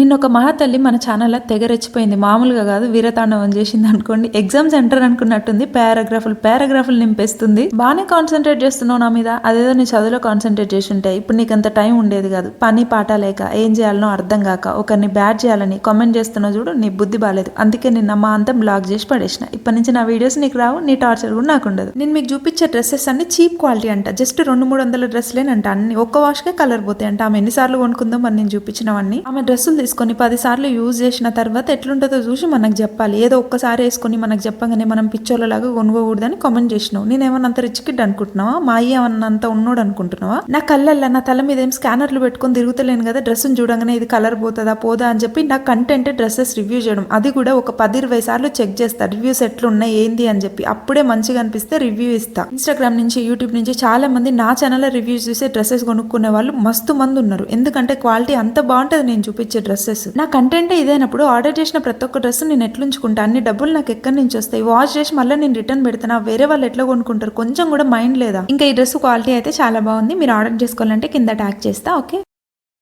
నిన్న ఒక మహాతల్లి మన ఛానల్ తెగ రెచ్చిపోయింది. మామూలుగా కాదు వీరతాండవం చేసింది అనుకోండి. ఎగ్జామ్ సెంటర్ అనుకున్నట్టుంది పారాగ్రాఫ్లు పారాగ్రాఫ్లు నింపేస్తుంది. బాగానే కాన్సన్ట్రేట్ చేస్తున్నావు నా మీద. అదేదో నీ చదువులో కాన్సన్ట్రేట్ చేసి ఉంటే ఇప్పుడు నీకు అంత టైం ఉండేది కాదు. పని పాట లేక ఏం చేయాలనో అర్థం కాక ఒకరిని బ్యాడ్ చేయాలని కామెంట్ చేస్తున్నావు చూడు నీ బుద్ధి బాలేదు అందుకే నిన్న మా అంతా బ్లాక్ చేసి పడేసిన. ఇప్పటి నుంచి నా వీడియోస్ నీకు రావు నీ టార్చర్ కూడా నాకు ఉండదు. నేను మీకు చూపించే డ్రెస్సెస్ అన్ని చీప్ క్వాలిటీ అంట. జస్ట్ రెండు మూడు వందల డ్రెస్లేనంట అన్ని ఒక్క వాష్కే కలర్ పోతాయి అంట ఆమె ఎన్నిసార్లు కొనుక్కుందో మరి నేను చూపించినవన్నీ. ఆమె డ్రెస్సులు తీసుకొని పదిసార్లు యూజ్ చేసిన తర్వాత ఎట్లుంటుందో చూసి మనకు చెప్పాలి. ఏదో ఒక్కసారి వేసుకొని మనకు చెప్పగానే మనం పిచ్చోళ్ళలాగా కొనుక్కోకూడదని కామెంట్ చేసినావు. నేను అంత రిచ్ కిడ్ అనుకుంటున్నావా? మా అయ్య ఏమన్నంత ఉన్నాడు ఉన్నోడు అనుకుంటున్నావా? నా కళ్ళల్లో నా తల మీద ఏం స్కానర్లు పెట్టుకొని తిరుగుతలేను కదా డ్రెస్ చూడగానే ఇది కలర్ పోతుందా పోదా అని చెప్పి నా కంటెంట్ డ్రెస్సెస్ రివ్యూ చేయడం. అది కూడా ఒక పది ఇరవై సార్లు చెక్ చేస్తా. రివ్యూస్ ఎట్లున్నాయి ఏంది అని చెప్పి. అప్పుడే మంచిగా అనిపిస్తే రివ్యూ ఇస్తా. ఇన్స్టాగ్రామ్ నుంచి యూట్యూబ్ నుంచి చాలా మంది నా ఛానల్ రివ్యూస్ చూసే డ్రెస్సెస్ కొనుక్కునే వాళ్ళు మస్తు మంది ఉన్నారు. ఎందుకంటే క్వాలిటీ అంత బాగుంటుంది నేను చూపించే డ్రెస్ డ్రెస్సెస్. నా కంటెంట్ ఇదేనప్పుడు ఆర్డర్ చేసిన ప్రతి ఒక్క డ్రెస్ నేను ఎట్లుంచుకుంటా? అన్ని డబ్బులు నాకు ఎక్కడి నుంచి వస్తాయి? వాష్ చేసి మళ్ళీ నేను రిటర్న్ పెడతాను? వేరే వాళ్ళు ఎట్లా కొనుక్కుంటారు? కొంచెం కూడా మైండ్ లేదా? ఇంకా ఈ డ్రెస్ క్వాలిటీ అయితే చాలా బాగుంది. మీరు ఆర్డర్ చేసుకోవాలంటే కింద ట్యాగ్ చేస్తా ఓకే?